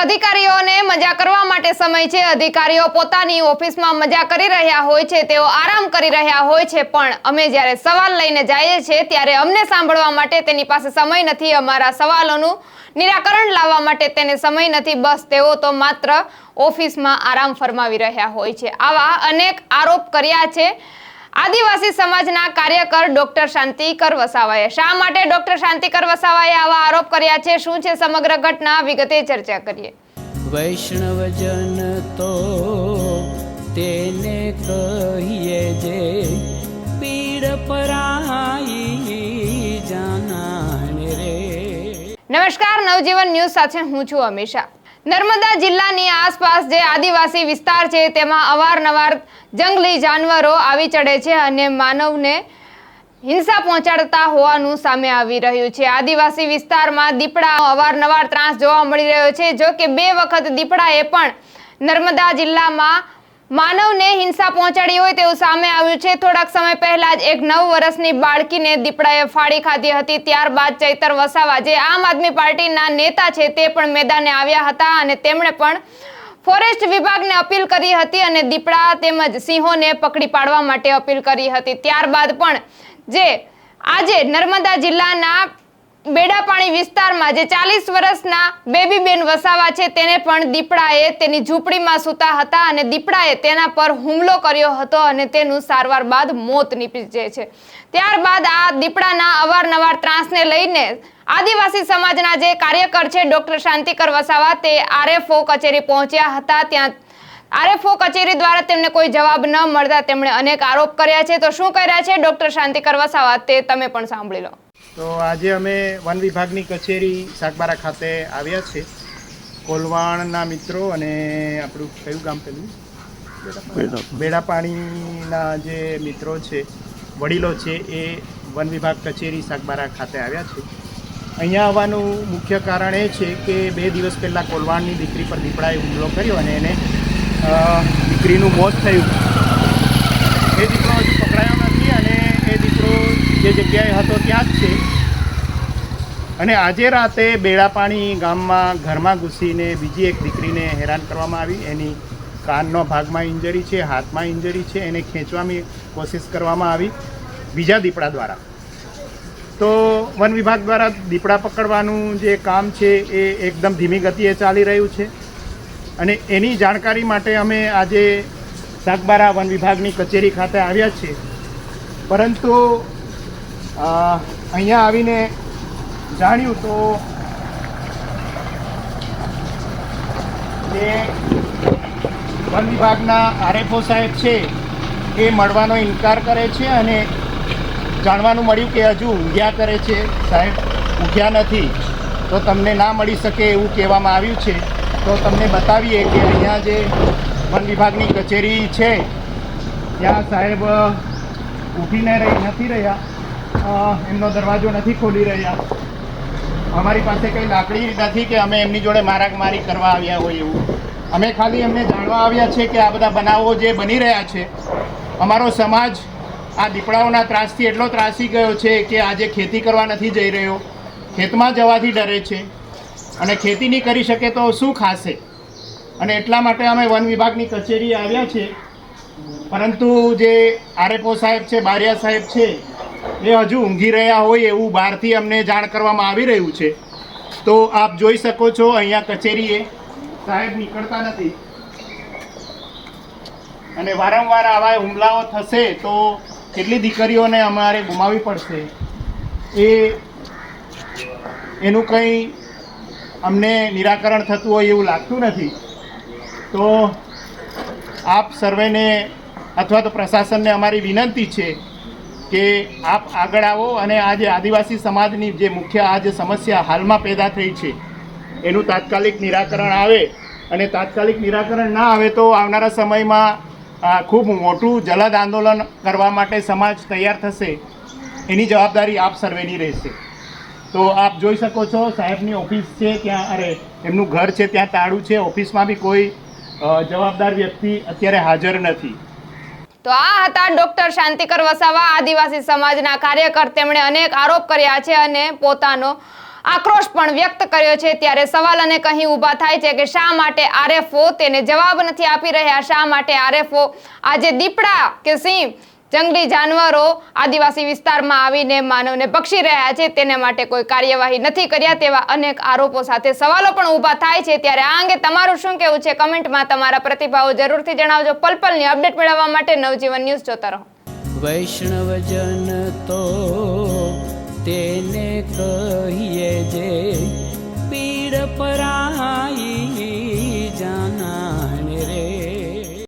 અધિકારીઓને મજા કરવા માટે સમય છે. અધિકારીઓ પોતાની ઓફિસમાં મજા કરી રહ્યા હોય છે, તેઓ આરામ કરી રહ્યા હોય છે, પણ અમે જ્યારે સવાલ લઈને જઈએ છીએ, ત્યારે અમને સાંભળવા માટે તેની પાસે સમય નથી. અમારા સવાલોનું નિરાકરણ લાવવા માટે તેને સમય નથી. બસ તેઓ તો માત્ર ઓફિસમાં આરામ ફરમાવી રહ્યા હોય છે. આવા અનેક આરોપ કર્યા છે. આદિવાસી સમાજના કાર્યકર ડોક્ટર શાંતિકર વસાવાએ. શા માટે ડોક્ટર શાંતિકર વસાવાએ આવા આરોપ કર્યા છે? શું છે સમગ્ર ઘટના? વિગતે ચર્ચા કરીએ. વૈષ્ણવજન તો તેને કહીએ જે પીડ પરાઈ જાનાને રે. નમસ્કાર નવજીવન ન્યૂઝ સાથે હું છું અમીષા. નર્મદા જિલ્લાની આસપાસ જે આદિવાસી વિસ્તાર છે, તેમાં અવારનવાર જંગલી જાનવરો આવી ચડે છે અને માનવને હિંસા પહોંચાડતા હોવાનું સામે આવી રહ્યું છે. આદિવાસી વિસ્તારમાં દીપડા અવારનવાર ત્રાસ જોવા મળી રહ્યો છે, જો કે બે વખત દીપડાએ પણ નર્મદા જિલ્લામાં માનવને હિંસા પહોંચાડી હોય તેવું સામે આવ્યું છે. થોડાક સમય પહેલા જ એક નવ વર્ષની બાળકીને દીપડાએ ફાડી ખાધી હતી. ત્યારબાદ ચૈતર વસાવા, જે આમ આદમી પાર્ટીના નેતા છે, તે પણ મેદાને આવ્યા હતા અને તેમણે પણ ફોરેસ્ટ વિભાગને અપીલ કરી હતી અને દીપડા તેમજ સિંહોને પકડી પાડવા માટે અપીલ કરી હતી. ત્યારબાદ પણ જે આજે નર્મદા જિલ્લાના બેડાપાણી વિસ્તારમાં જે ચાલીસ વર્ષના બેબીબેન વસાવા છે, તેને પણ દીપડાએ તેની ઝૂંપડીમાં સૂતા હતા અને દીપડાએ તેના પર હુમલો કર્યો હતો અને તેનું સારવાર બાદ મોત નીપજે છે. ત્યારબાદ આ દીપડાના અવારનવાર ત્રાસને લઈને આદિવાસી સમાજના જે કાર્યકર છે, ડોક્ટર શાંતિકર વસાવા, તે આરએફઓ કચેરી પહોંચ્યા હતા. ત્યાં આરએફઓ કચેરી દ્વારા તેમને કોઈ જવાબ ન મળતા તેમણે અનેક આરોપ કર્યા છે. તો શું કર્યા છે? ડોક્ટર શાંતિકર વસાવા તે તમે પણ સાંભળી લો. તો આજે અમે વન વિભાગની કચેરી સાગબારા ખાતે આવ્યા છે કોલવાણના મિત્રો અને આપણું કયું ગામ પેલું? બેડાપાણીના જે મિત્રો છે વડીલો છે એ વન વિભાગ કચેરી સાગબારા ખાતે આવ્યા છે. અહીંયા આવવાનું મુખ્ય કારણ એ છે કે બે દિવસ પહેલાં કોલવાણની દીકરી પર દીપડાએ હુમલો કર્યો અને એને દીકરીનું મોત થયું. એ દીકરો હજુ પકડાયો નથી અને એ દીકરો જે જગ્યાએ હતો ત્યાં જ છે. અને આજે રાતે બેડાપાણી ગામમાં ઘરમાં ઘૂસીને બીજી એક દીકરીને હેરાન કરવામાં આવી. એની કાનનો ભાગમાં ઇન્જરી છે, હાથમાં ઇન્જરી છે, એને ખેંચવાની કોશિશ કરવામાં આવી બીજા દીપડા દ્વારા. તો વન વિભાગ દ્વારા દીપડા પકડવાનું જે કામ છે એ એકદમ ધીમી ગતિએ ચાલી રહ્યું છે. અને એની જાણકારી માટે અમે આજે સાગબારા વન વિભાગની કચેરી ખાતે આવ્યા છીએ. પરંતુ અહીંયા આવીને જાણ્યું તો જે વન વિભાગના આરએફઓ સાહેબ છે એ મળવાનો ઇનકાર કરે છે અને જાણવાનું મળ્યું કે હજુ ઊંઘ્યા કરે છે. સાહેબ, ઊંઘ્યા નથી. તો તમને ના મળી શકે એવું કહેવામાં આવ્યું છે. તો તમને બતાવીએ કે અહીંયા જે વન વિભાગની કચેરી છે, ત્યાં સાહેબ ઊઠીને રહી, નથી રહ્યા. એમનો દરવાજો નથી ખોલી રહ્યા. અમારી પાસે કંઈ લાકડી નથી કે અમે એમની જોડે મારામારી કરવા આવ્યા હોય એવું. અમે ખાલી એમને જાણવા આવ્યા છે કે આ બધા બનાવો જે બની રહ્યા છે. અમારો સમાજ આ દીપડાઓના ત્રાસથી એટલો ત્રાસી ગયો છે કે આજે ખેતી કરવા નથી જઈ રહ્યો. ખેતમાં જવાથી ડરે છે. અને ખેતી નહીં કરી શકે તો શું ખાશે? અને એટલા માટે અમે વન વિભાગની કચેરી આવ્યા છે પરંતુ જે આરએફઓ સાહેબ છે, બારિયા સાહેબ છે, એ હજુ ઊંઘી રહ્યા હોય એવું બહારથી અમને જાણ કરવામાં આવી રહ્યું છે. તો આપ જોઈ શકો છો, અહીંયા કચેરીએ સાહેબ નીકળતા નથી. અને વારંવાર આવા હુમલાઓ થશે તો કેટલી દીકરીઓને અમારે ગુમાવવી પડશે. એ, એનું કંઈ અમને નિરાકરણ થતું હોય એવું લાગતું નથી. તો આપ સર્વેને અથવા તો પ્રશાસનને અમારી વિનંતી છે કે આપ આગળ આવો અને આ જે આદિવાસી સમાજની જે મુખ્ય આ જે સમસ્યા હાલમાં પેદા થઈ છે, એનું તાત્કાલિક નિરાકરણ આવે અને તાત્કાલિક નિરાકરણ ના આવે તો આવનારા સમયમાં ખૂબ મોટું જલદ આંદોલન કરવા માટે સમાજ તૈયાર થશે. એની જવાબદારી આપ સર્વેની રહેશે. તો આપ જોઈ શકો છો, સાહેબની ઓફિસ છે ત્યાં, અરે, એમનું ઘર છે ત્યાં તાળું છે. ઓફિસમાં બી કોઈ જવાબદાર વ્યક્તિ અત્યારે હાજર નથી. તો આ હતા ડોક્ટર શાંતિકર વસાવા, આદિવાસી સમાજના કાર્યકર. તેમણે અનેક આરોપ કર્યા છે અને પોતાનો આક્રોશ પણ વ્યક્ત કર્યો છે. ત્યારે સવાલ અને કહી ઊભા થાય છે કે શા માટે આરએફઓ તેને જવાબ નથી આપી રહ્યા? શા માટે આરએફઓ આજે દીપડા કે સિંહ જંગલી જાનવરો આદિવાસી વિસ્તારમાં આવીને માનવને પક્ષી રહ્યા છે, તેને માટે કોઈ કાર્યવાહી નથી કર્યા તેવા અનેક આરોપો સાથે સવાલો પણ ઊભા થાય છે. ત્યારે આ અંગે તમારું શું કહેવું છે? કમેન્ટમાં તમારા પ્રતિભાવો જરૂરથી જણાવજો. પલપલની અપડેટ મેળવવા માટે નવજીવન ન્યૂઝ જોતા રહો. વૈષ્ણવજન તો તેને કહીએ